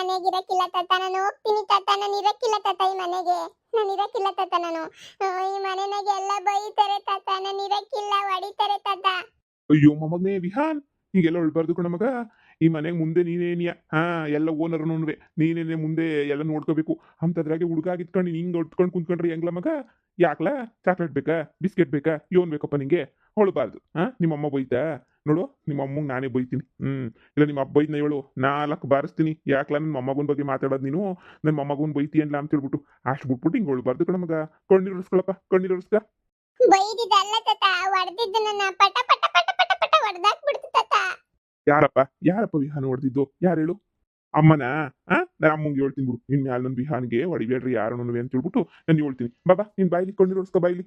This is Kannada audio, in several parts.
ಮನೆಗೆ ಇರಕ್ಕಿಲ್ಲ ತಾತ, ನಾನು ಹೋಗ್ತೀನಿ ತಾತ, ನಾನು ಇರಕ್ಕಿಲ್ಲ ತಾತ ಈ ಮನೆಗೆ. ನಾನು ಇರಕ್ಕಿಲ್ಲ ತಾತ, ನಾನು. ಈ ಮನೆನಾಗೆ ಎಲ್ಲ ಬೈತಾರೆ ತಾತ, ನಾನು ಇರಕ್ಕಿಲ್ಲ, ಹೊಡಿತಾರೆ ತಾತ. ಅಯ್ಯೋ ಮೊಮ್ಮಗನೇ, ವಿಹಾನ್, ಹೀಗೆಲ್ಲ ಉಳ್ಬಾರ್ದು ಕಣ ಮಗ. ಈ ಮನೆಗೆ ಮುಂದೆ ನೀನೇನಿಯ ಹಾ, ಎಲ್ಲ ಓನರ್ನುವೆ ನೀನೇನೆ ಮುಂದೆ ಎಲ್ಲ ನೋಡ್ಕೋಬೇಕು. ಅಂತದ್ರಾಗೆ ಹುಡುಗ ಆಗಿತ್ಕೊಂಡು ಹಿಂಗೆ ಹೊಡ್ಕೊಂಡು ಕುಂತ್ಕೊಂಡ್ರಿ ಹೆಂಗ್ಲ ಮಗ? ಯಾಕ್ಲ? ಚಾಕ್ಲೇಟ್ ಬೇಕಾ? ಬಿಸ್ಕೆಟ್ ಬೇಕಾ? ಯೋನ್ ಬೇಕಪ್ಪ ನಿಂಗೆ? ಹೊಳ್ಬಾರ್ದು, ಹಾ? ನಿಮ್ಮಮ್ಮ ಬೈತಾ? ನೋಡು ನಿಮ್ಮ ಅಮ್ಮಗ್ ನಾನೇ ಬೈತೀನಿ. ಹ್ಮ್. ಇಲ್ಲ ನಿಮ್ಮ ಅಪ್ಪ ಬೈದ್ನ ಹೇಳು ನಾಲ್ಕು ಬಾರಿಸ್ತೀನಿ. ಯಾಕಲ ನನ್ನ ಮೊಮ್ಮಗನ ಬಗ್ಗೆ ಮಾತಾಡೋದು ನೀನು? ನನ್ನ ಮೊಮ್ಮಗನ ಬೈತೀಯಲ್ಲ ಅಂತ ಹೇಳ್ಬಿಟ್ಟು ಅಷ್ಟು ಬಿಟ್ಬಿಟ್ಟು ಹಿಂಗೆ ಹೇಳ್ಬಾರ್ದು ಕಣ ಮಗ. ಕಣ್ಣೀರು ಉರ್ಸ್ಕೊಳಪ್ಪ ಕಣ್ಣೀರು ಉರ್ಸ್ಕ ಬೈದಿದ್ದಲ್ಲ ತಾತ ಹೊಡೆದಿದ್ದು ನನ್ನ ಪಟ ಪಟ ಪಟ ಪಟ ಪಟ ಹೊಡೆದಾಕ್ಬಿಡ್ತು ತಾತ. ಯಾರಪ್ಪ? ಯಾರಪ್ಪ ವಿಹಾನ ಹೊಡೆದಿದ್ದು? ಯಾರು ಹೇಳು? ಅಮ್ಮನ? ಆ? ನಾನು ಅಮ್ಮಂಗೆ ಹೇಳ್ತೀನಿ ಬಿಡು. ಇನ್ಮೇಲೆ ನನ್ನ ವಿಹಾನ್ಗೆ ಹೊಡಿಬೇಡ್ರಿ ಯಾರು ಅಂತ ಹೇಳ್ಬಿಟ್ಟು ನಾನು ಹೇಳ್ತೀನಿ. ಬಾಬಾ ನಿನ್ ಬಾಯ್ಲಿ ಕೊಂಡಿರೋ ಬಾಯ್ಲಿ.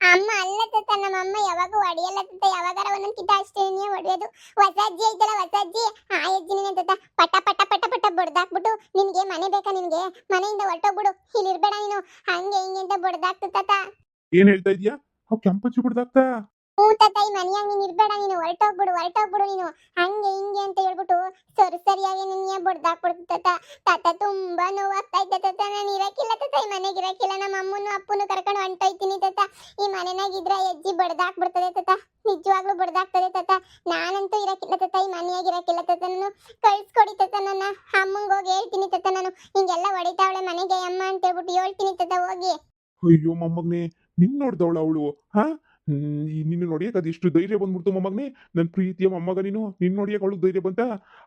ಅಮ್ಮ ಅಲ್ಲ ತಾತ ನಮ್ಮ ಅಮ್ಮ ಯಾವಾಗ ಹೊಡಿಯಲ್ಲ ತಾತ. ಯಾವಾಗಾರ ಒಂದೊಂದು ಕಿತ ಅಷ್ಟೇ ಹೊಡೆಯೋದು ಹೊಸ ಅಜ್ಜಿ ಐತಲ್ಲ ಹೊಸ ಅಜ್ಜಿ ಆ ಅಜ್ಜಿನೇ ತಾತ. ಪಟ ಪಟ ಪಟ ಪಟ ಬಡ್ದಾಕ್ಬಿಟ್ಟು ನಿನಗೆ ಮನೆ ಬೇಕಾ ನಿನಗೆ? ಮನೆಯಿಂದ ಹೊರಟೋಗ್ಬಿಡು. ಇಲ್ಲಿ ಇರ್ಬೇಡ ನೀನು. ಹಂಗೆ ಹಿಂಗೆ ಅಂತ ಬಡ್ದಾಕ್ತು ತಾತ. ಏನ್ ಹೇಳ್ತಾ ಇದೀಯಾ ಅವ್ ಕೆಂಪಚ್ಚಿ ಬಿಡ್ದಾಗ್ತಾ ಹ್ಞೂ ತಾಯಿ ಮನೆಯಾಗ ನೀನು ಇರ್ಬೇಡ, ನೀನು ಹೊರಟೋಗ್ಬಿಡು ಹೊರಟೋಗ್ಬಿಡು ನೀನು. ಹಂಗೆ ಹಿಂಗೆ ಅಂತ ಹೇಳ್ಬಿಟ್ಟು ಸರಿ ಸರಿಯಾಗಿ ನಿನ್ನೆ ಬಡ್ದಾಕ್ಬಿಡ್ತು ತಾತ ತುಂಬಾ ನೋವಾಗ್ತಾ ಇದ್ದ ತಾತ. ನಾನು ಇರಕ್ಕಿಲ್ಲ ತಾತ, ಈ ಮನೆಗೆ ಇರಕ್ಕಿಲ್ಲ ನಮ್ಮ ಅಮ್ಮನು ಅಪ್ಪನು ಕರ್ಕೊಂಡು ಹೊಂಟೋಯ್ತೀನಿ ತಾತ. ಈ ಮನೆನಾಗ ಎಜ್ಜಿ ಅಜ್ಜಿ ಬಡ್ದಾಕ್ಬಿಡ್ತದೆ ತಾತ. ನಿಜವಾಗ್ಲೂ ಬಡ್ದಾಕ್ತದೆ ತಾತ. ನಾನಂತೂ ಇರಕ್ಕಿಲ್ಲ ತಾತ, ಈ ಮನೆಯಾಗ ಇರಕ್ಕಿಲ್ಲ ತಾತ. ನಾನು ಕಳ್ಸ್ಕೊಡಿ ತಾತ ನನ್ನ. ಅಮ್ಮಂಗೆ ಹೋಗಿ ಹೇಳ್ತೀನಿ ತಾತ ನಾನು. ಹಿಂಗೆಲ್ಲ ಹೊಡಿತಾವಳೆ ಮನೆಗೆ ಅಮ್ಮ ಅಂತ ಹೇಳ್ಬಿಟ್ಟು ಹೇಳ್ತೀನಿ ತಾತ, ಹೋಗಿ. ಅಯ್ಯೋ ಮೊಮ್ಮಗ್ನೇ, ನಿನ್ ನೋಡ್ದವಳ ಅವಳು, ಹಾ? ಹ್ಮ್, ನಿನ್ನ ನೋಡಿಯಕ್ ಅದು ಎಷ್ಟು ಧೈರ್ಯ ಬಂದ್ಬಿಡ್ತು ಮೊಮ್ಮಗನೇ. ನನ್ನ ಪ್ರೀತಿಯ ಮೊಮ್ಮಗ ನೀನು. ನಿನ್ನ ನೋಡಿಯಕ್ಕೆ ಅವಳು ಧೈರ್ಯ ಬಂತ?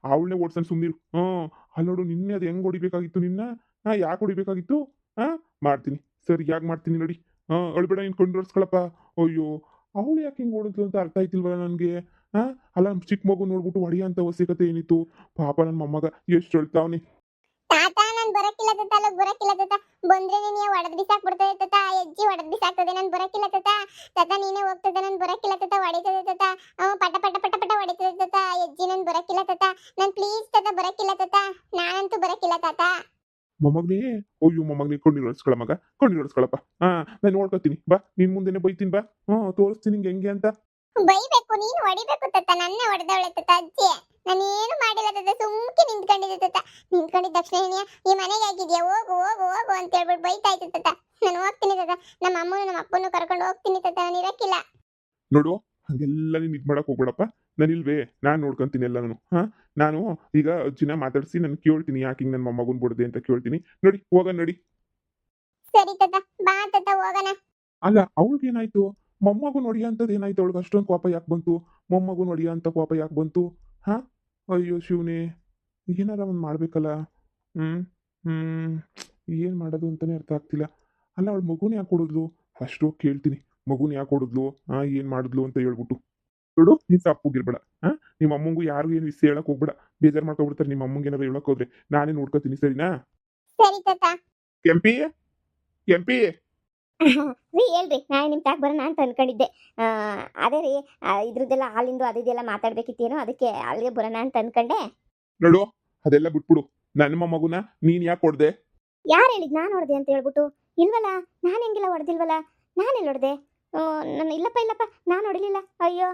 ಅವಳನ್ನೇ ಓಡ್ಸನ್ ಸುಮ್ನಿರು. ಹ್ಮ್ ಅಲ್ಲಿ ನೋಡು ನಿನ್ನೆ ಅದು ಹೆಂಗ್ ಹೊಡಿಬೇಕಾಗಿತ್ತು ನಿನ್ನ? ಹಾ ಯಾಕೆ ಹೊಡಿಬೇಕಾಗಿತ್ತು? ಹಾ ಮಾಡ್ತೀನಿ. ಸರಿ ಯಾಕೆ ಮಾಡ್ತೀನಿ ನೋಡಿ. ಹಾ ಅಳ್ಬೇಡ ನೀನ್ ಕೊಂಡಿರೋಸ್ಕೊಳಪ್ಪ ಅಯ್ಯೋ ಅವಳು ಯಾಕೆ ಹಿಂಗ್ ಓಡಿದ್ಲು ಅಂತ ಅರ್ಥ ಆಯ್ತಿಲ್ವಲ್ಲ ನನಗೆ? ಹಾ ಅಲ್ಲ ಚಿಕ್ಕ ಮಗು ನೋಡ್ಬಿಟ್ಟು ಹೊಡಿಯಂತ ಅವಶ್ಯಕತೆ ಏನಿತ್ತು? ಪಾಪ ನನ್ನ ಮೊಮ್ಮಗ ಎಷ್ಟು ಹೇಳ್ತಾವ್ನಿ? ಬರಕ್ಕಿಲ್ಲ ತಾತ ಅಲ್ಲ ಬರಕ್ಕಿಲ್ಲ ತಾತ. ಬಂದ್ರೆ ನೀನು ಒಡೆದ್ ಬಿಸಾಕ್ ಬಿಡ್ತದೆ ತಾತ? ಆ ಅಜ್ಜಿ ಒಡೆದ್ ಬಿಸಾಕ್ತದೆ, ನಾನು ಬರಕ್ಕಿಲ್ಲ ತಾತ. ತಾತ, ನೀನೇ ಹೋಗ್ತದೆ, ನಾನು ಬರಕ್ಕಿಲ್ಲ ತಾತ, ಹೊಡಿತದೆ ತಾತ. ಅವ ಪಟ ಪಟ ಪಟ ಪಟ ಹೊಡಿತದೆ ತಾತ. ಆ ಅಜ್ಜಿ ನಾನು ಬರಕ್ಕಿಲ್ಲ ತಾತ. ನಾನು ಪ್ಲೀಸ್ ತಾತ ಬರಕ್ಕಿಲ್ಲ ತಾತ. ನಾನಂತೂ ಬರಕ್ಕಿಲ್ಲ ತಾತ. ಮಮ್ಮಗ್ನಿ, ಅಯ್ಯೋ ಮೊಮ್ಮಗನೇ ಕೊಂಡಿರೋಸ್ಕೊಳ ಮಗ ಕೊಂಡಿರೋಸ್ಕೊಳಪ್ಪ ಹಾ ನಾನು ನೋಡ್ಕೊತೀನಿ. ಬಾ, ನಿನ್ ಮುಂದೆನೆ ಬೈತೀನಿ, ಬಾ. ಹ್ಞೂ ತೋರಿಸ್ತೀನಿ ನಿಂಗೆ ಹೆಂಗೆ ಅಂತ. ಬೈಬೇಕು ನೀನು ಹೊಡಿಬೇಕು ತತ್ತ ನನ್ನೇ ಹೊಡೆದವಳೆ ತತ್ತ ಅಜ್ಜಿ. ನಾನೇನು ಮಾಡಿಲ್ಲ ತತ್ತ ಸುಮ್ಕೆ ನಿಂತ್ಕೊಂಡಿದ್ದೆ ತತ್ತ ನಿಂತ್ಕೊಂಡಿದ್ದ ತಕ್ಷಣ ಈ ಮನೆಗೆ ಆಗಿದ್ಯಾ ಹೋಗು ಹೋಗು ಹೋಗು ಅಂತ ಹೇಳ್ಬಿಟ್ಟು ಬೈತಾ ಇತ್ತು ತತ್ತ ನಾನು ಹೋಗ್ತೀನಿ ತತ್ತ ನಮ್ಮ ಅಮ್ಮನ ನಮ್ಮ ಅಪ್ಪನ ಕರ್ಕೊಂಡು ಹೋಗ್ತೀನಿ ತತ್ತ ನಾನು ಇರಕ್ಕಿಲ್ಲ. ನೋಡು ಹಂಗೆಲ್ಲ ನೀನು ಇದು ಮಾಡಕ್ ಹೋಗ್ಬಿಡಪ್ಪ. ನಾನು ಇಲ್ವೇ ನಾನು ನೋಡ್ಕೊಂತೀನಿ ಎಲ್ಲ ನಾನು ಹಾ? ನಾನು ಈಗ ಅಜ್ಜಿನ ಮಾತಾಡಿಸಿ ನಾನು ಕೇಳ್ತೀನಿ ಯಾಕೆ ಹಿಂಗೆ ನನ್ನ ಮಗುನ್ ಬಿಡದೆ ಅಂತ ಕೇಳ್ತೀನಿ. ನೋಡಿ ಹೋಗ ನೋಡಿ. ಸರಿ ತತ್ತ ಬಾ ತತ್ತ ಹೋಗೋಣ. ಅಲ್ಲ ಅವಳಿಗೆ ಏನಾಯ್ತು ಮೊಮ್ಮಗು ನೋಡಿಯ ಅಂತದ್ದು ಏನಾಯ್ತು ಅವಳಿಗೆ? ಅಷ್ಟೊಂದು ಕೋಪ ಯಾಕೆ ಬಂತು? ಮೊಮ್ಮಗು ನೋಡಿಯ ಅಂತ ಕೋಪ ಯಾಕೆ ಬಂತು? ಹಾ? ಅಯ್ಯೋ ಶಿವನೇ ಏನಾರ ಒಂದು ಮಾಡ್ಬೇಕಲ್ಲ? ಹ್ಮ್ ಹ್ಮ್ ಏನು ಮಾಡೋದು ಅಂತಾನೆ ಅರ್ಥ ಆಗ್ತಿಲ್ಲ. ಅಲ್ಲ ಅವಳು ಮಗುನ ಯಾಕೆ ಕೊಡಿದ್ಲು ಫಸ್ಟು ಕೇಳ್ತೀನಿ. ಮಗುನ ಯಾಕೆ ಕೊಡಿದ್ಲು ಹಾ ಏನು ಮಾಡಿದ್ಲು ಅಂತ ಹೇಳ್ಬಿಟ್ಟು. ನೋಡು ನೀನು ತಪ್ಪುಗಿರ್ಬೇಡ ಹಾ? ನಿಮ್ಮ ಅಮ್ಮಂಗೂ ಯಾರಿಗೂ ಏನು ವಿಷಯ ಹೇಳಕ್ ಹೋಗ್ಬೇಡ. ಬೇಜಾರು ಮಾಡ್ಕೊಬಿಡ್ತಾರೆ ನಿಮ್ಮ ಅಮ್ಮಂಗೆ ಏನಾರು ಹೇಳಕ್ ಹೋದ್ರೆ. ನಾನೇ ನೋಡ್ಕೋತೀನಿ ಸರಿನಾ? ಸರಿ ತಾತ. ಕೆಂಪಿ? ಕೆಂಪಿ? ರೀ ಹೇಳ್ರಿ ನಾನು ನಿಮ್ ತಾಕ ಬರೋಣ ಅಂತ ಅನ್ಕೊಂಡಿದ್ದೆ. ಆ, ಅದೇ ರೀ ಇದ್ರದ್ದೆಲ್ಲ ಹಾಲಿಂದು ಅದು ಇದೆಲ್ಲ ಮಾತಾಡ್ಬೇಕಿತ್ತೇನೋ ಅದಕ್ಕೆ ಅಲ್ಲಿಗೆ ಬರೋಣ ಅಂತ ಅನ್ಕೊಂಡೆ. ನೋಡು ಅದೆಲ್ಲ ಬಿಟ್ಬಿಡು. ನನ್ನ ಮಗುನ ನೀನ್ ಯಾಕೆ ಹೊಡೆದೆ? ಯಾರು ಹೇಳಿದ್ ನಾನು ಹೊಡೆದೆ ಅಂತ ಹೇಳ್ಬಿಟ್ಟು? ಇಲ್ವಲ್ಲ ನಾನು ಹೆಂಗಿಲ್ಲ ಹೊಡೆದಿಲ್ವಲ್ಲ? ನಾನೆಲ್ಲ ಹೊಡೆದೆ? ನನ್ನ ಇಲ್ಲಪ್ಪ ಇಲ್ಲಪ್ಪ ನಾನು ಹೊಡಿಲಿಲ್ಲ. ಅಯ್ಯೋ.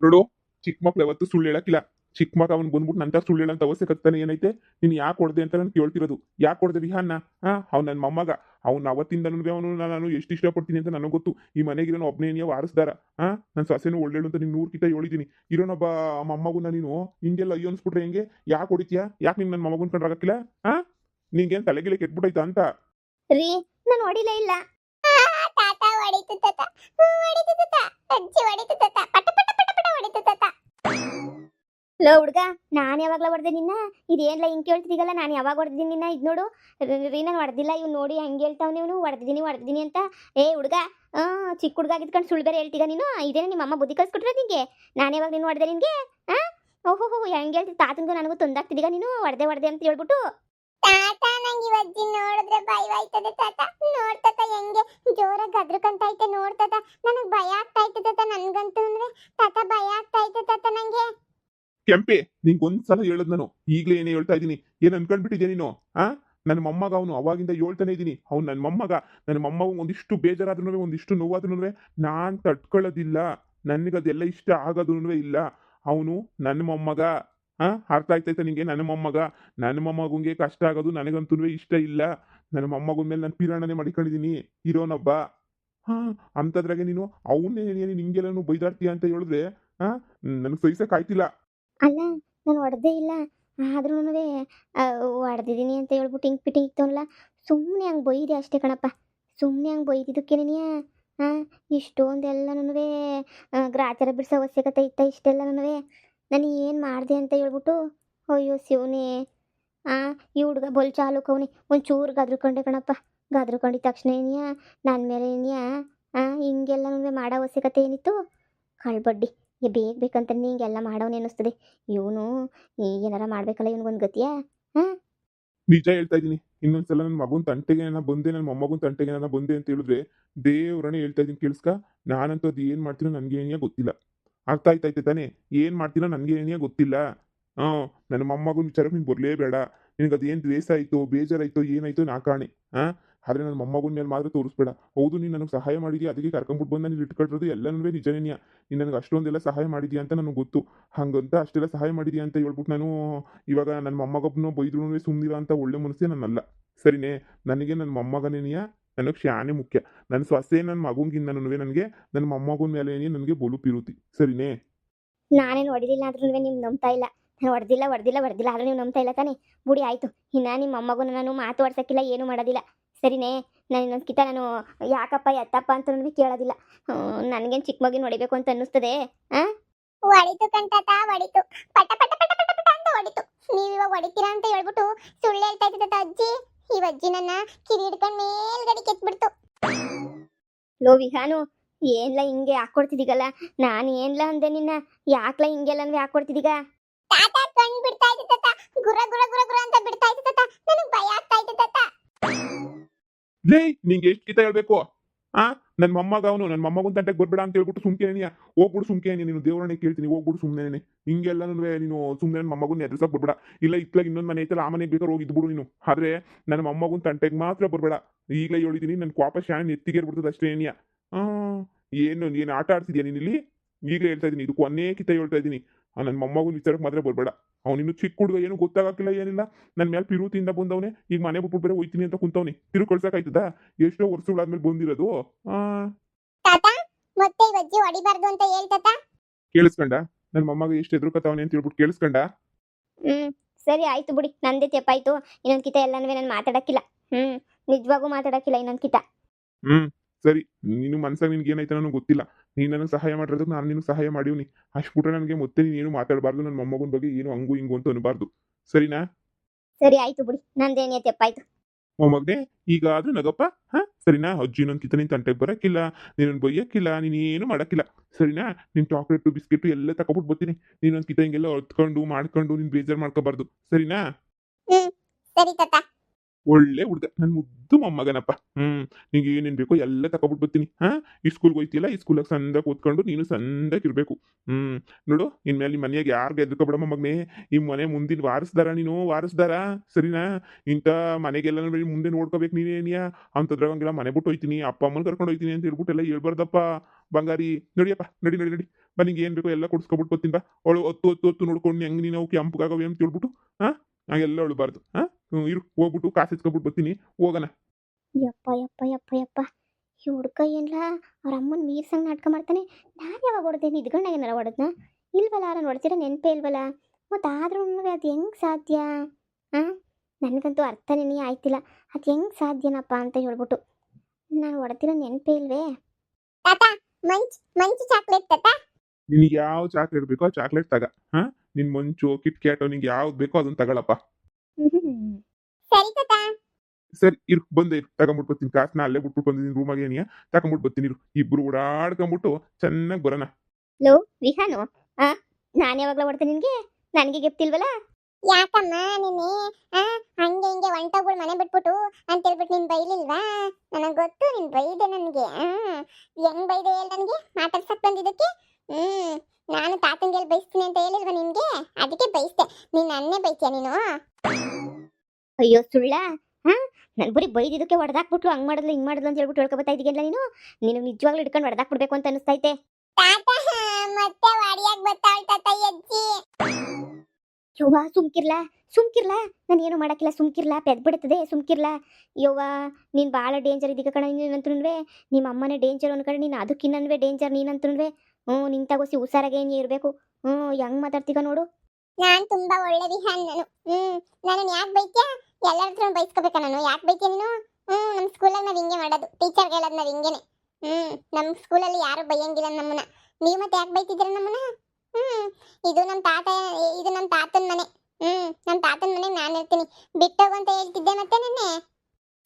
ನೋಡು ಚಿಕ್ಕ ಮಕ್ಳು ಯಾವತ್ತು ಸುಳ್ಳು ಹೇಳಕ್ಕಿಲ್ಲ. ಚಿಕ್ಕ ಮಗ ಅವ್ನು ಬಂದ್ಬಿಟ್ಟು ನಂತರ ಸುಳ್ಳು ಹೇಳಂತ ಅವಶ್ಯಕತೆ ಏನೈತೆ? ನೀನು ಯಾಕೆ ಹೊಡೆದೆ ಅಂತ ನಾನು ಕೇಳ್ತಿರೋದು. ಯಾಕೆ ಹೊಡೆದೆ ವಿಹಾನ್ನ ಹಾ ಅವ್ನು ನನ್ನ ಮೊಮ್ಮಗ. ಅವ್ನು ಅವತ್ತಿಂದನೂ ಅವನು ನಾನು ಎಷ್ಟು ಇಷ್ಟಪಡ್ತೀನಿ ಅಂತ ನನಗೆ ಗೊತ್ತು. ಈ ಮನೆಗಿರೋನು ಒಬ್ಬನೇ ವಾರಿಸ್ದಾರ ಹಾ ನನ್ನ ಸೊಸೆನೂ ಒಳ್ಳೇಳು ಅಂತ ನೀನು ನೂರು ಕಿತ ಹೇಳಿದ್ದೀನಿ ಇರೋನೊಬ್ಬ ಮೊಮ್ಮಗುನ ನೀನು ಹಿಂಗೆಲ್ಲ ಅಯ್ಯೋ ಅನ್ಸ್ಬಿಟ್ರೆ ಹೆಂಗೆ? ಯಾಕೆ ಹೊಡಿತೀಯಾ? ಯಾಕೆ ನೀನು ನನ್ನ ಮೊಮ್ಮಗುನ್ ಕಂಡ್ರಾಗಕ್ಕಿಲ್ಲ ಹಾ ನಿಂಗೇನು ತಲೆಗಿಲೆ ಕೆಟ್ಬಿಟ್ಟೈತಾ ಅಂತ? ರೀ ನಾನು ಹೊಡಿಲೇ ಇಲ್ಲ. ಆ, ತಾತ ಹೊಡಿತು ತಾತ. ಹೊಡಿತು ತಾತ. ಅಜ್ಜಿ ಹೊಡಿತು ತಾತ. ಲೋ ಹುಡ್ಗ, ನಾನು ಯಾವಾಗಲ ಹೊಡೆದೆ ನಿನ್ನ? ಇದೇನಿಲ್ಲ ಹಿಂಗೆ ಕೇಳ್ತಿದ್ದೀಗಲ್ಲ ನಾನು ಯಾವಾಗ ಹೊಡೆದಿದ್ದೀನಿ ನಿನ್ನ? ಇದು ನೋಡು. ರೀ ನಾನು ಹೊಡೆದಿಲ್ಲ, ಇವ್ನು ನೋಡಿ ಹಂಗೆ ಹೇಳ್ತಾವ್ ನೀವು ಹೊಡೆದಿದ್ದೀನಿ ಹೊಡೆದಿದ್ದೀನಿ ಅಂತ. ಏ ಹುಡ್ಗ ಚಿಕ್ಕ ಹುಡ್ಗ ಆಗಿದ್ಕೊಂಡು ಸುಳ್ಳು ಬೇರೆ ಹೇಳ್ತೀಗ ನೀನು? ಇದೇನ ನಿಮ್ಮ ಅಮ್ಮ ಬುದ್ಧಿ ಕಳ್ಸ್ಕೊಟ್ರೆ ನಿಂಗೆ? ನಾನು ಯಾವಾಗ ನೀನು ಹೊಡೆದೆ ನಿನಗೆ? ಹಾಂ ಓಹೋ ಹೆಂಗೆ ಹೇಳ್ತಿ? ತಾತನಿಗೂ ನನಗೂ ತೊಂದಾಗ್ತಿದ್ದೀಗ ನೀನು? ಹೊಡೆದೆ ಹೊಡೆದೆ ಅಂತ ಹೇಳ್ಬಿಟ್ಟು. ತಾತ, ನಂಗೆ ಅಜ್ಜಿ ನೋಡಿದ್ರೆ ಭಯವಾಯ್ತದೆ ತಾತ. ನೋಡ್ತಾತ ಹೆಂಗೆ? ಜೋರಾಗಿ ಗದ್ರಕಂತ ಐತೆ ನೋಡ್ತಾತ ನನಗ್ ಭಯ ಆಗ್ತಾ ಐತೆ ತಾತ ನನ್ಗಂತೂ ಅಂದ್ರೆ ತಾತ, ಭಯ ಆಗ್ತಾ ಐತೆ ತಾತ, ನಂಗೆ. ಕೆಂಪೆ ನಿಂಗೆ ಒಂದ್ಸಲ ಹೇಳದ್ ನಾನು ಈಗಲೇ ಏನೇ ಹೇಳ್ತಾ ಇದ್ದೀನಿ? ಏನು ಅನ್ಕೊಂಡ್ಬಿಟ್ಟಿದ್ಯಾ ನೀನು? ಆ? ನನ್ನ ಮೊಮ್ಮಗ ಅವನು ಅವಾಗಿಂದ ಹೇಳ್ತಾನೆ ಇದ್ದೀನಿ. ಅವ್ನು ನನ್ನ ಮೊಮ್ಮಗ. ನನ್ನ ಮೊಮ್ಮಗ ಒಂದಿಷ್ಟು ಬೇಜಾರಾದ್ರೂ ಒಂದಿಷ್ಟು ನೋವಾದ್ರೂ ನಾನು ತಡ್ಕೊಳ್ಳೋದಿಲ್ಲ. ನನಗೆ ಅದೆಲ್ಲ ಇಷ್ಟ ಆಗೋದ್ರೂ ಇಲ್ಲ. ಅವನು ನನ್ನ ಮೊಮ್ಮಗ. ಹಾ ಅರ್ಥ ಆಗ್ತೈತೆ ನಿಂಗೆ? ನನ್ನ ಮೊಮ್ಮಗ. ನನ್ನ ಮೊಮ್ಮಗಂಗೆ ಕಷ್ಟ ಆಗೋದು ನನಗಂತೂ ಇಷ್ಟ ಇಲ್ಲ. ನನ್ನ ಮೊಮ್ಮಗನ ಮೇಲೆ ನಾನು ಪಿರಾಣನೆ ಮಾಡಿಕೊಂಡಿದ್ದೀನಿ. ಇರೋನೊಬ್ಬ. ಹಾ ಅಂಥದ್ರಾಗೆ ನೀನು ಅವನ್ನೇ ನಿಂಗೆಲ್ಲ ಬೈದಾಡ್ತೀಯ ಅಂತ ಹೇಳಿದ್ರೆ ಹಾ ನನಗೆ ಸಹಿಸಕ್ ಆಯ್ತಿಲ್ಲ. ಅಲ್ಲ, ನಾನು ಹೊಡೆದೇ ಇಲ್ಲ. ಆದ್ರೂ ಹೊಡೆದಿದ್ದೀನಿ ಅಂತ ಹೇಳ್ಬಿಟ್ಟು ಹಿಂಗೆ ಪಿಟಿ ಇತ್ತಲ್ಲ ಸುಮ್ಮನೆ ಹಂಗೆ ಬೈದೆ ಅಷ್ಟೇ ಕಣಪ್ಪ. ಸುಮ್ಮನೆ ಹಂಗೆ ಬೈದಿದ್ದಕ್ಕೇನೆಯಾ ಹಾಂ ಇಷ್ಟೊಂದೆಲ್ಲನೂ ಗ್ರಾಚಾರ ಬಿಡಿಸೋ ಅವಶ್ಯಕತೆ ಇತ್ತ ಇಷ್ಟೆಲ್ಲನೂ ನಾನು ಏನು ಮಾಡಿದೆ ಅಂತ ಹೇಳ್ಬಿಟ್ಟು, ಅಯ್ಯೋ ಶಿವನೇ. ಆ, ಈ ಹುಡುಗ ಬೊಲ್ ಚಾಲು ಕವನಿ ಒಂಚೂರು ಗದ್ರುಕೊಂಡೆ ಕಣಪ್ಪ. ಗದ್ರುಕೊಂಡಿದ್ದ ತಕ್ಷಣ ಏನಿಯಾ? ನನ್ನ ಮೇಲೆ ಏನಿಯಾ? ಆ ಹಿಂಗೆಲ್ಲನೂ ಮಾಡೋ ಅವಶ್ಯಕತೆ ಏನಿತ್ತು? ಕಳ್ಬಡ್ಡಿ. ಏ, ಬೇಗ ಬೇಕಂತ ಹಿಂಗೆಲ್ಲ ಮಾಡೋನು ಅನ್ನಿಸ್ತದೆ ಇವನು ಏನಾರ ಮಾಡ್ಬೇಕಲ್ಲ ಇವನಿಗೊಂದು ಗತಿಯಾ? ನಿಜ ಹೇಳ್ತಾ ಇದ್ದೀನಿ. ಇನ್ನೊಂದ್ಸಲ ನನ್ನ ಮಗುನ್ ತಂಟೆಗೆ ನಾನು ಬಂದೆ ನನ್ನ ಮೊಮ್ಮಗುನ್ ತಂಟೆಗೆ ನಾನು ಬಂದೆ ಅಂತ ಹೇಳಿದ್ರೆ ದೇವ್ರನೇ ಹೇಳ್ತಾ ಇದ್ದೀನಿ, ಕೇಳಿಸ್ಕ? ನಾನಂತೂ ಅದು ಏನು ಮಾಡ್ತೀನೋ ನನಗೆ ಏನಿಯ ಗೊತ್ತಿಲ್ಲ. ಅರ್ಥ ಆಯ್ತಾಯ್ತೆ ತಾನೇ? ಏನು ಮಾಡ್ತೀನೋ ನನಗೆ ಏನಿಯ ಗೊತ್ತಿಲ್ಲ. ಹಾಂ, ನನ್ನ ಮೊಮ್ಮಗನ ವಿಚಾರಕ್ಕೆ ನೀನು ಬರಲೇಬೇಡ. ನಿನಗೆ ಅದೇನು ದ್ವೇಷ ಆಯಿತು, ಬೇಜಾರಾಯಿತು, ಏನಾಯಿತು ನಾ ಕಾಣೆ. ಹಾಂ? ಆದರೆ ನನ್ನ ಮೊಮ್ಮಗನ ಮೇಲೆ ಮಾತ್ರ ತೋರಿಸ್ಬೇಡ. ಹೌದು, ನೀನು ನನಗೆ ಸಹಾಯ ಮಾಡಿದ್ಯಾ? ಅದಕ್ಕೆ ಕರ್ಕೊಂಡ್ಬಿಟ್ಟು ಬಂದು, ನಾನು ಇಟ್ಕೊಂಡಿರೋದು ಎಲ್ಲನೂ ನಿಜನೇ ನೀನು ನನಗೆ ಅಷ್ಟೊಂದೆಲ್ಲ ಸಹಾಯ ಮಾಡಿದ್ಯಾ ಅಂತ ನನಗೆ ಗೊತ್ತು. ಹಂಗಂತ ಅಷ್ಟೆಲ್ಲ ಸಹಾಯ ಮಾಡಿದ್ಯಾ ಅಂತ ಹೇಳ್ಬಿಟ್ಟು ನಾನು ಇವಾಗ ನನ್ನ ಮೊಮ್ಮಗಬ್ಬನ ಬೈದ್ರು ಸುಮ್ಮನಿಲ್ಲ ಅಂತ ಒಳ್ಳೆ ಮನಸ್ಸೇ ನನ್ನಲ್ಲ. ಸರಿನೇ? ನನಗೆ ನನ್ನ ಮೊಮ್ಮಗನೇನಿಯ? ನನಗೆ ಶಾನೆ ಮುಖ್ಯ. ನನ್ನ ಸೊಸೆ ನನ್ನ ಮಗುಂಗಿಂದ ನನಗೆ ನನ್ನ ಮೊಮ್ಮಗನ ಮೇಲೆ ನನಗೆ ಬಲು ಪಿರುತಿ. ಸರಿನೇ? ನಾನೇನು ಹೊಡೆದಿಲ್ಲ ಆದ್ರೂ ನೀವು ನಂಬ್ತಾ ಇಲ್ಲ. ನಾನು ಹೊಡೆದಿಲ್ಲ ಹೊಡೆದಿಲ್ಲ ಹೊಡೆದಿಲ್ಲ, ಆದ್ರೆ ನೀವು ನಂಬ್ತಾ ಇಲ್ಲ ತಾನೇ? ಬುಡಿ, ಆಯಿತು. ಇನ್ನು ನಿಮ್ಮ ಮೊಮ್ಮಗನ ನಾನು ಮಾತಾಡ್ಸೋಕ್ಕಿಲ್ಲ ಏನೂ ಮಾಡೋದಿಲ್ಲ. ಸರಿನೇ ನಾನು ಇನ್ನೊಂದ್ಕಿತ ನಾನು ಯಾಕಪ್ಪ ಎತ್ತಪ್ಪ ಅಂತ ಕೇಳೋದಿಲ್ಲ. ನನಗೇನು ಚಿಕ್ಕ ಮಗಿನ ಹೊಡಿಬೇಕು ಅಂತ ಅನ್ನಿಸ್ತದೆ ಹಾಂ ಹೊಡಿತು ಕಂತಾತ ಹೊಡಿತು. ಪಟ ಪಟ ಪಟ ಪಟ ಪಟ ಅಂತ ಹೊಡಿತು. ನೀವ್ ಇವಾಗ ಹೊಡಿತೀರಾ ಅಂತ ಹೇಳ್ಬಿಟ್ಟು ಸುಳ್ಳು ಹೇಳ್ತಾ ಇದ್ದ ಅಜ್ಜಿ. ಈ ಅಜ್ಜಿ ನನ್ನ ಕಿವಿ ಹಿಡ್ಕೊಂಡ್ ಮೇಲ್ಗಡೆ ಕೆತ್ಬಿಡ್ತು. ಲೋ ವಿಹಾನು ಏನ್ಲ ಹಿಂಗೆ ಹಾಕೊಡ್ತಿದೀಗಲ್ಲ? ನಾನು ಏನ್ಲ ಅಂದೆ ನಿನ್ನ? ಯಾಕ್ಲ ಹಿಂಗೆಲ್ಲ ಅಂದ್ರೆ ತಾತ ಕಣ್ ಬಿಡ್ತಾ ಇದ್ದ ಗುರ ಗುರ ಗುರ ಗುರ ಅಂತ ಬಿಡ್ತಾ ಇದ್ದ ನನಗ್ ಭಯ ಆಗ್ತಾ ಇದ್ದ ಲೇ, ನಿಂಗೆ ಎಷ್ಟು ಗೀತ ಹೇಳ್ಬೇಕು? ಆ? ನನ್ನ ಮೊಮ್ಮಗ ಅವನು ನನ್ನ ಮೊಮ್ಮಗನ ತಂಟೆಗೆ ಬರ್ಬೇಡ ಅಂತ ಹೇಳ್ಬಿಟ್ಟು ಸುಮ್ಕೇನಿಯ ಹೋಗ್ಬಿಡು ಸುಮ್ಕೆ ನೀನು ದೇವರನ್ನೇ ಕೇಳ್ತೀನಿ, ಹೋಗ್ಬಿಡು ಸುಮ್ಮನೆ ಹಿಂಗೆಲ್ಲ ನೀನು ಸುಮ್ಮನೆ ನನ್ನ ಮೊಮ್ಮಗನ ಎದುರ್ಸಕ್ ಬರ್ಬೇಡ. ಇಲ್ಲ, ಇತ್ಲಾಗ ಇನ್ನೊಂದು ಮನೆ ಐತಲ್ಲ, ಆ ಮನೆಗೆ ಬೇಕಾದ್ರೆ ಹೋಗಿ ಇದ್ಬಿಡು ನೀನು. ಆದ್ರೆ ನನ್ನ ಮೊಮ್ಮಗನ ತಂಟೆಗೆ ಮಾತ್ರ ಬರ್ಬೇಡ. ಈಗಲೇ ಹೇಳಿದೀನಿ ನನ್ನ ಕ್ವಾಪ ಶಾನ್ ಎತ್ತಿಗೆ ಬಿಡ್ತದೆ ಅಷ್ಟೇ ಏನಿಯ ಏನು ಏನು ಆಟ ಆಡ್ತಿದ್ಯಾ ನೀನು ಇಲ್ಲಿ? ಈಗಲೇ ಹೇಳ್ತಾ ಇದ್ದೀನಿ ಇದಕ್ಕೂ ಕಿತ್ತ ಹೇಳ್ತಾ ಇದ್ದೀನಿ ನನ್ನ ಮೊಮ್ಮಗನ ವಿಚಾರಕ್ಕೆ ಮಾತ್ರ ಬರ್ಬೇಡ. ಅವನಿನ್ನು ಚಿಕ್ಕ ಹುಡುಗ ಏನು ಗೊತ್ತಾಗಕ್ಕಿಲ್ಲ ಏನಿಲ್ಲ. ನನ್ನ ಮೇಲೆ ಪಿರುತಿಯಿಂದ ಬಂದವನೇ ಈಗ ಮನೆ ಬಿಟ್ಬಿಟ್ಟು ಬೇರೆ ಹೋಯ್ತೀನಿ ಅಂತ ಕುಂತವನಿ. ತಿರು ಕಳ್ಸಕ್ಕಾಯ್ತದ? ಎಷ್ಟೋ ವರ್ಷಗಳಾದ್ಮೇಲೆ ಬಂದಿರೋದು. ಮತ್ತೆ ಈ ಅಜ್ಜಿ ಹೊಡಿಬಾರ್ದು ಅಂತ ಹೇಳ್ತಾತ ಕೇಳಿಸ್ಕೊಂಡ? ನನ್ನ ಮೊಮ್ಮಗ ಎಷ್ಟು ಎದುರುಕತ್ತವನೆ ಅಂತ ಹೇಳ್ಬಿಟ್ಟು ಕೇಳಿಸ್ಕೊಂಡ? ಹ್ಮ್ ಸರಿ ಆಯ್ತು ಬಿಡಿ. ನಂದೇ ತೆಪ್ಪಾಯ್ತು. ಇನ್ನೊಂದ್ ಕಿತ ಎಲ್ಲನೂ ನಾನು ಮಾತಾಡಕ್ಕಿಲ್ಲ. ಹ್ಮ್ ನಿಜವಾಗೂ ಮಾತಾಡಕ್ಕಿಲ್ಲ ಇನ್ನೊಂದ್ ಕಿತ ಹ್ಮ್. ಸರಿ ನೀನು ಮನ್ಸಾಗ ನಿನ್ಗೆ ಏನಾಯ್ತು ನನಗೆ ಗೊತ್ತಿಲ್ಲ. ನೀನು ನನಗೆ ಸಹಾಯ ಮಾಡಿರೋದಕ್ಕೆ ನಾನು ನಿನಗೆ ಸಹಾಯ ಮಾಡೀವ್ನಿ ಅಷ್ಟು ಬಿಟ್ರೆ ನನಗೆ ಮತ್ತೆ ನೀನು ಮಾತಾಡಬಾರ್ದು ನನ್ನ ಮೊಮ್ಮಗನ ಬಗ್ಗೆ ಏನು ಹಂಗು ಹಿಂಗು ಅಂತ ಅನ್ಬಾರ್ದು. ಸರಿನಾ? ಸರಿ ಆಯ್ತು ಬಿಡಿ. ನಂದೇನೇ ತಪ್ಪಾಯ್ತು ಮೊಮ್ಮಗನೆ ಈಗ ಆದ್ರೂ ನಗಪ್ಪ ಹಾ? ಸರಿನಾ? ಅಜ್ಜಿ ನನ್ನ ಕಿತ್ತ ನಿನ್ ತಂಟೆಗೆ ಬರಕ್ಕಿಲ್ಲ ನೀನು ಬೈಯಕ್ಕಿಲ್ಲ ನೀನು ಏನು ಮಾಡಕ್ಕಿಲ್ಲ ಸರಿನಾ? ನಿನ್ ಚಾಕ್ಲೇಟು ಬಿಸ್ಕೆಟು ಎಲ್ಲ ತಕೊಬಿಟ್ಟು ಬರ್ತೀನಿ. ನೀನು ಕಿತ್ತ ಹಿಂಗೆಲ್ಲ ಹೊತ್ಕೊಂಡು ಮಾಡ್ಕೊಂಡು ನಿನ್ ಬೇಜಾರು ಮಾಡ್ಕೋಬಾರ್ದು. ಸರಿನಾ? ಸರಿ ತಾತ. ಒಳ್ಳೆ ಹುಡುಗ. ನನ್ನ ಮುದ್ದು ಮೊಮ್ಮಗನಪ್ಪ. ಹ್ಮ್. ನಿಂಗೆ ಏನೇನು ಬೇಕೋ ಎಲ್ಲ ತಗೊಬಿಟ್ಟು ಬರ್ತೀನಿ. ಹಾ? ಈ ಸ್ಕೂಲ್ಗೆ ಹೋಯ್ತಿಲ್ಲ ಈ ಸ್ಕೂಲಾಗ ಸಂದ ಕೂತ್ಕೊಂಡು ನೀನು ಸಂದಾಗ ಇರಬೇಕು. ಹ್ಮ್. ನೋಡು ಇನ್ಮೇಲೆ ನಿಮ್ಮ ಮನೆಯಾಗ ಯಾರಿಗೆ ಎದ್ಕೋಬೇಡ ಮಗನೇ ಈ ಮನೆ ಮುಂದಿನ ವಾರಸ್ದಾರ ನೀನು ವಾರಸ್ದಾರ? ಸರಿನಾ? ಇಂಥ ಮನೆಗೆಲ್ಲ ಮುಂದೆ ನೋಡ್ಕೋಬೇಕು ನೀನೇನಿಯಾ ಅಂತದ್ರಾಗಂಗಿಲ್ಲ ಮನೆ ಬಿಟ್ಟು ಹೋಯ್ತೀನಿ ಅಪ್ಪ ಅಮ್ಮನ ಕರ್ಕೊಂಡು ಹೋಯ್ತೀನಿ ಅಂತ ಹೇಳ್ಬಿಟ್ಟು ಎಲ್ಲ ಹೇಳ್ಬಾರ್ದಪ್ಪ. ಬಂಗಾರಿ ನಡಿಯಪ್ಪ ನಡಿ ನಡಿ ನಡಿ. ಬಾ ನಿಂಗೆ ಏನು ಬೇಕೋ ಎಲ್ಲ ಕೊಡ್ಸ್ಕೊಬಿಟ್ಟು ಬರ್ತೀನಿ ಬಾ. ಅವಳು ಹೊತ್ತು ಹೊತ್ತು ಹೊತ್ತು ನೋಡ್ಕೊಂಡು ಹೆಂಗೆ ನೀನು ಕೆಂಪಗಾಗವೆ ಅಂತ ಹೇಳ್ಬಿಟ್ಟು ಹಾ? ಹಾಗೆಲ್ಲ ಅವಳು ಬಾರ್ದು ಹ್ಮ್, ಇರು ಹೋಗ್ಬಿಟ್ಟು ಕಾಸು ಇಸ್ಕೊಬಿಟ್ಟು ಬರ್ತೀನಿ ಹೋಗೋಣ. ಯಪ್ಪ ಯಪ್ಪ ಯಪ್ಪ ಯಪ್ಪ. ಈ ಹುಡ್ಕ ಏನ್ಲ ಅವ್ರ ಅಮ್ಮನ ಮೀರ್ಸಂಗ್ ನಾಟಕ ಮಾಡ್ತಾನೆ. ನಾನು ಯಾವಾಗ ಹೊಡೆದೆ? ಇದ್ಗಣ್ಣ ಏನಾರ ಹೊಡೆದ್ನ? ಇಲ್ವಲ್ಲ ಯಾರನ್ನ ಹೊಡೆದಿರ ನೆನಪೇ ಇಲ್ವಲ್ಲ? ಮತ್ತು ಆದ್ರೂ ಅದು ಹೆಂಗೆ ಸಾಧ್ಯ? ಹಾಂ ನನಗಂತೂ ಅರ್ಥನೇ ಆಯ್ತಿಲ್ಲ. ಅದು ಹೆಂಗೆ ಸಾಧ್ಯನಪ್ಪ ಅಂತ ಹೇಳ್ಬಿಟ್ಟು. ನಾನು ಹೊಡೆದಿರ ನೆನಪೇ ಇಲ್ವೇ? ತಾತ ಮಂಚ್ ಮಂಚ್ ಚಾಕ್ಲೇಟ್ ತಾತ. ನಿನಗೆ ಯಾವ ಚಾಕ್ಲೇಟ್ ಬೇಕೋ ಚಾಕಲೇಟ್ ತಗ. ಹಾ? ನಿನ್ ಮಂಚು ಕಿಟ್ ಕ್ಯಾಟ್ ನಿಂಗೆ ಯಾವ್ದು ಬೇಕೋ ಅದನ್ನು ತಗೊಳಪ್ಪ. ಸರಿ ತಾತ. ಸರಿ ಇರು ಬಂದೆ ಇರು. ತಗೊಂಬಿಟ್ಟು ಬರ್ತೀನಿ. ಕಾಸನ್ನ ಅಲ್ಲೇ ಬಿಟ್ಬಿಟ್ಟು ಬಂದಿದ್ದೀನಿ. ರೂಮಾಗೆ ಏನಿಯಾ? ತಗೊಂಬಿಟ್ಟು ಬರ್ತೀನಿ ಇರು. ಇಬ್ರು ಓಡಾಡ್ಕೊಂಬಿಟ್ಟು ಚೆನ್ನಾಗಿ ಬರೋಣ. ಲೋ ವಿಹಾನು. ಆ ನಾನು ಯಾವಾಗಲ ಹೊಡ್ದೆ ನಿನಗೆ? ನನಗೆ ಗೆಪ್ತಿಲ್ವಲ್ಲ ಯಾಕಮ್ಮ ನಿನ್ನೆ ಆ ಹಂಗೆ ಹಿಂಗೆ ಒಂಟೋಗಳು ಮನೆ ಬಿಟ್ಬಿಟ್ಟು ಅಂತ ಹೇಳ್ಬಿಟ್ಟು ನೀನ್ ಬೈಲಿಲ್ವಾ? ನನಗೆ ಗೊತ್ತು ನೀನ್ ಬೈದೆ ನನಗೆ. ಹೆಂಗ್ ಬೈದೆ ಹೇಳಿ ನನಗೆ? ಮಾತಾಡ್ಸಕ್ ಬಂದಿದ್ದಕ್ಕೆ? ಹ್ಮ್ ನಾನು ತಾತಂಗೆಲ್ ಬೈಸ್ತೀನಿ ಅಂತ ಹೇಳಿಲ್ವಾ ನಿನ್ಗೆ? ಅದಕ್ಕೆ ಬೈಸ್ದೆ. ನೀನ್ ನನ್ನೇ ಬೈತೀಯ ನೀನು? ಅಯ್ಯೋ ಸುಳ್ಳ ಹಾ? ನನ್ ಬರೀ ಬೈದಿದ್ದಕ್ಕೆ ಹೊಡೆದಾಕ್ಬಿಟ್ಲು ಹಂಗ್ ಮಾಡಿದ್ಲು ಹಿಂಗ್ ಮಾಡಿದ್ಲು ಅಂತ ಹೇಳ್ಬಿಟ್ಟು ಹೇಳ್ಕೊಬತ್ತಾ ಇದೀಗಲ್ಲ ನೀನು? ನೀನು ನಿಜವಾಗ್ಲೂ ಹಿಡ್ಕೊಂಡು ಹೊಡೆದಾಕ್ಬಿಡ್ಬೇಕು ಅಂತ ಅನಿಸ್ತೈತೆ ಯವ್ವಾ ಸುಮ್ಕಿರ್ಲ? ಸುಮ್ಕಿರ್ಲ? ನಾನು ಏನು ಮಾಡಕ್ಕಿಲ್ಲ ಸುಮ್ಕಿರ್ಲ? ಪೆದ್ಬಿಡ್ತದೆ ಸುಮ್ಕಿರ್ಲ? ಯವ್ವ ನೀನು ಭಾಳ ಡೇಂಜರ್ ಇದೀಗ ಕಣ ನೀನಂತನುವೆ. ನಿಮ್ಮ ಅಮ್ಮನೇ ಡೇಂಜರ್ ಅನ್ಕಡೆ ನೀನು ಅದಕ್ಕಿನ್ನೇ ಡೇಂಜರ್ ನೀನಂತನುವೆ. ಹ್ಞೂ ನಿಂತಾಗೋಸಿ ತಗೋಸಿ ಹುಷಾರಾಗೆ ನೀ ಇರಬೇಕು. ಹ್ಞೂ ಹೆಂಗ್ ಮಾತಾಡ್ತೀಗ ನೋಡು. ನಾನು ತುಂಬಾ ಒಳ್ಳೆ ವಿಹಾನ್ ನಾನು. ಹ್ಮ್ ನಾನು ಯಾಕೆ ಬೈತ್ಯಾ? ಎಲ್ಲರ ಹತ್ರ ಬೈಸ್ಕೋಬೇಕ ನಾನು. ಯಾಕೆ ಬೈತ್ಯ ನೀನು? ಹ್ಮ್ ನಮ್ಮ ಸ್ಕೂಲಲ್ಲಿ ನಾವು ಹಿಂಗೆ ಮಾಡೋದು. ಟೀಚರ್ಗೆ ಹೇಳೋದು ನಾವು ಹಿಂಗೇನೆ. ಹ್ಮ್ ನಮ್ಮ ಸ್ಕೂಲಲ್ಲಿ ಯಾರು ಬೈಯಂಗಿಲ್ಲ ನಮ್ಮನ್ನ. ನೀವು ಮತ್ತೆ ಯಾಕೆ ಬೈತಿದ್ದೀರ ನಮ್ಮನ್ನ? ಹ್ಮ್, ಇದು ನಮ್ಮ ತಾತ, ಇದು ನಮ್ಮ ತಾತನ ಮನೆ. ಹ್ಮ್ ನಮ್ಮ ತಾತನ ಮನೆಗೆ ನಾನು ಇರ್ತೀನಿ. ಬಿಟ್ಟೋಗು ಅಂತ ಹೇಳ್ತಿದ್ದೆ ಮತ್ತೆ ನೆನ್ನೆ?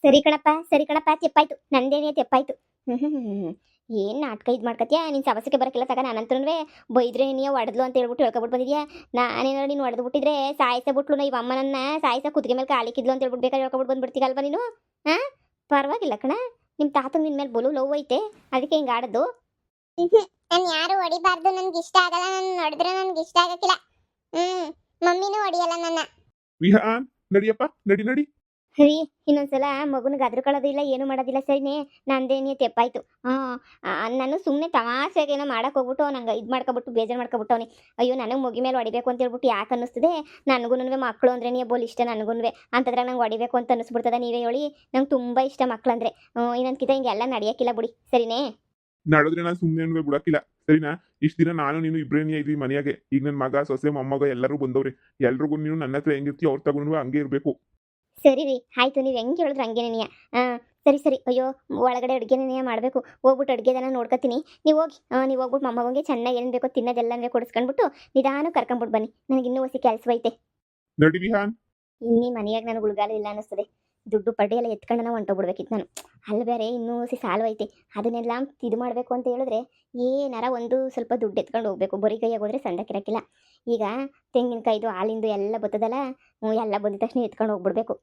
ಸರಿ ಕಣಪ್ಪ ಸರಿ ಕಣಪ್ಪ, ತೆಪ್ಪಾಯ್ತು. ನಂದೇನೇ ತೆಪ್ಪಾಯ್ತು. ಹ್ಮ್ ಹ್ಮ್ ಹ್ಮ್. ಏನ್ ನಾಟಕ ಇದು ಮಾಡ್ಕತ್ಯಾ? ನೀನ್ ಸಮಸ್ಯೆಗೆ ಬರೋಕ್ಕಿಲ್ಲ ತಗ ನಾನಂತನೂ ಬೈದ್ರೆ ನೀ ಒಡೆದ್ಲು ಅಂತ ಹೇಳ್ಬಿಟ್ಟು ಹೇಳ್ಕೊಬಿಟ್ಟು ಬಂದಿದ್ಯಾ? ನಾನೇನಾದ್ರು ನೀನು ಒಡೆದ್ಬಿಟ್ಟಿದ್ರೆ ಸಾಯಿಸ ಬಿಟ್ಲು ನಾ ಇವ ಅಮ್ಮನನ್ನ ಸಾಯಿಸ ಕುದುಗೆ ಮೇಲೆ ಕಾಲಿಕ್ಕಿದ್ಲು ಅಂತ ಹೇಳ್ಬಿಟ್ಟು ಬೇಕಾದ್ರೆ ಹೇಳ್ಕೊಬಿಟ್ಟು ಬಂದ್ಬಿಡ್ತೀಗಲ್ವ ನೀನು? ಹಾಂ ಪರವಾಗಿಲ್ಲ ಕಣ. ನಿಮ್ಮ ತಾತನ ನಿನ್ ಮೇಲೆ ಬಲು ಲವ್ ಐತೆ. ಅದಕ್ಕೆ ಹಿಂಗೆ ಆಡೋದು. ನಾನು ಯಾರು ಹೊಡಿಬಾರ್ದು ನನ್ಗೆ ಇಷ್ಟ ಆಗಲ್ಲ. ನಾನು ನೋಡಿದ್ರೆ ನನ್ಗೆ ಇಷ್ಟ ಆಗಕ್ಕಿಲ್ಲ. ಹ್ಮ್. ಮಮ್ಮಿನೂ ಹೊಡಿಯಲ್ಲ ನನ್ನ. ವಿಹಾನ್ ನಡಿಯಪ್ಪ. ನಡಿ ನಡಿ. ರೀ ಇನ್ನೊಂದ್ಸಲ ಮಗುನ ಗದ್ರಕೊಳ್ಳೋದು ಇಲ್ಲ ಏನು ಮಾಡೋದಿಲ್ಲ, ಸರಿನೇ? ನಂದೇನೇ ತೆಪ್ಪಾಯ್ತು ಹಾಂ ನಾನು ಸುಮ್ಮನೆ ತಮಾಷೆಗೆ ಏನೋ ಮಾಡಕ್ಕೆ ಹೋಗ್ಬಿಟ್ಟು, ನಂಗೆ ಇದು ಮಾಡ್ಕೊಬಿಟ್ಟು, ಬೇಜಾರು ಮಾಡ್ಕೊಬಿಟ್ಟವನಿ ಅಯ್ಯೋ, ನನಗೆ ಮುಗಿ ಮೇಲೆ ಹೊಡಿಬೇಕು ಅಂತ ಹೇಳ್ಬಿಟ್ಟು ಯಾಕೆ ಅನ್ನಿಸ್ತದೆ? ನನಗೂ ಮಕ್ಕಳು ಅಂದ್ರೆ ಬೋಲ್ ಇಷ್ಟ ನನಗೂ ಅಂತದ್ರಾಗ ನಂಗೆ ಹೊಡಿಬೇಕು ಅಂತ ಅನ್ನಿಸ್ಬಿಡ್ತದ, ನೀವೇ ಹೇಳಿ. ನಂಗೆ ತುಂಬ ಇಷ್ಟ ಮಕ್ಳಂದ್ರೆ ಇನ್ನೊಂದ್ಕಿಂತ ಹಿಂಗೆಲ್ಲ ನಡೆಯೋಕ್ಕಿಲ್ಲ ಬಿಡಿ, ಸರಿನೇ? ನಡೆದ್ರೆ ನಾನು ಸುಮ್ಮನೆ ಬಿಡಕ್ಕಿಲ್ಲ ಸರಿನಾ? ಇಷ್ಟ ದಿನ ನಾನು, ನೀನು ಇಬ್ರೇನೇ ಇದ್ವಿ ಮನೆಯಾಗೆ. ಈಗ ನನ್ನ ಮಗ, ಸೊಸೆ, ಮೊಮ್ಮಗ ಎಲ್ಲರೂ ಬಂದವ್ರೆ. ಎಲ್ರಿಗೂ ನೀನು ನನ್ನ ಹತ್ರ ಹೆಂಗಿರ್ತೀವಿ ಅವ್ರ ತಗೊಂಡು ಹಂಗೆ ಇರಬೇಕು. ಸರಿ ರೀ ಆಯ್ತು ನೀವು ಹೆಂಗೆ ಹೇಳಿದ್ರೆ ಹಂಗೇನೆಯ ಹಾಂ ಸರಿ ಸರಿ ಅಯ್ಯೋ ಒಳಗಡೆ ಅಡುಗೆನೇ ಮಾಡಬೇಕು. ಹೋಗ್ಬಿಟ್ಟು ಅಡುಗೆದನ್ನ ನೋಡ್ಕೊತೀನಿ. ನೀವು ಹೋಗಿ ನೀವು ಹೋಗ್ಬಿಟ್ಟು ಮೊಮ್ಮಗಂಗೆ ಚೆನ್ನಾಗಿ ಏನು ಬೇಕೋ ತಿನ್ನೋದೆಲ್ಲನೇ ಕೊಡಿಸ್ಕೊಂಡ್ಬಿಟ್ಟು ನಿಧಾನ ಕರ್ಕೊಂಡ್ಬಿಟ್ಟು ಬನ್ನಿ. ನನಗೆ ಇನ್ನೂ ಹೊಸ ಕೆಲಸವೈತೆ. ಐತೆ ನಡಿ ವಿಹಾನ್. ಇನ್ನೀ ಮನೆಯಾಗ ನನಗೆ ಉಳ್ಗಾಲ ಇಲ್ಲ ಅನ್ನಿಸ್ತದೆ ದುಡ್ಡು ಪಡ್ಡಿ ಎಲ್ಲ ಎತ್ಕೊಂಡು ನಾವು ಹೊಂಟೋಗ್ಬಿಡ್ಬೇಕಿತ್ತು ನಾನು. ಅಲ್ಲಿ ಬೇರೆ ಇನ್ನೂ ಸಿ ಸಾಲು ಅದನ್ನೆಲ್ಲ ಇದು ಮಾಡಬೇಕು ಅಂತ ಹೇಳಿದ್ರೆ ಏನಾರ ಒಂದು ಸ್ವಲ್ಪ ದುಡ್ಡು ಎತ್ಕೊಂಡು ಹೋಗ್ಬೇಕು. ಬರಿ ಕೈಯಾಗ ಹೋದ್ರೆ ಸಂದಕ್ಕಿರಕ್ಕಿಲ್ಲ ಈಗ ತೆಂಗಿನಕಾಯ್ದು, ಹಾಲಿಂದು ಎಲ್ಲ ಬರ್ತದಲ್ಲ ಹ್ಞೂ ಎಲ್ಲ ಬಂದಿದ ತಕ್ಷಣ ಎತ್ಕೊಂಡು ಹೋಗ್ಬಿಡ್ಬೇಕು.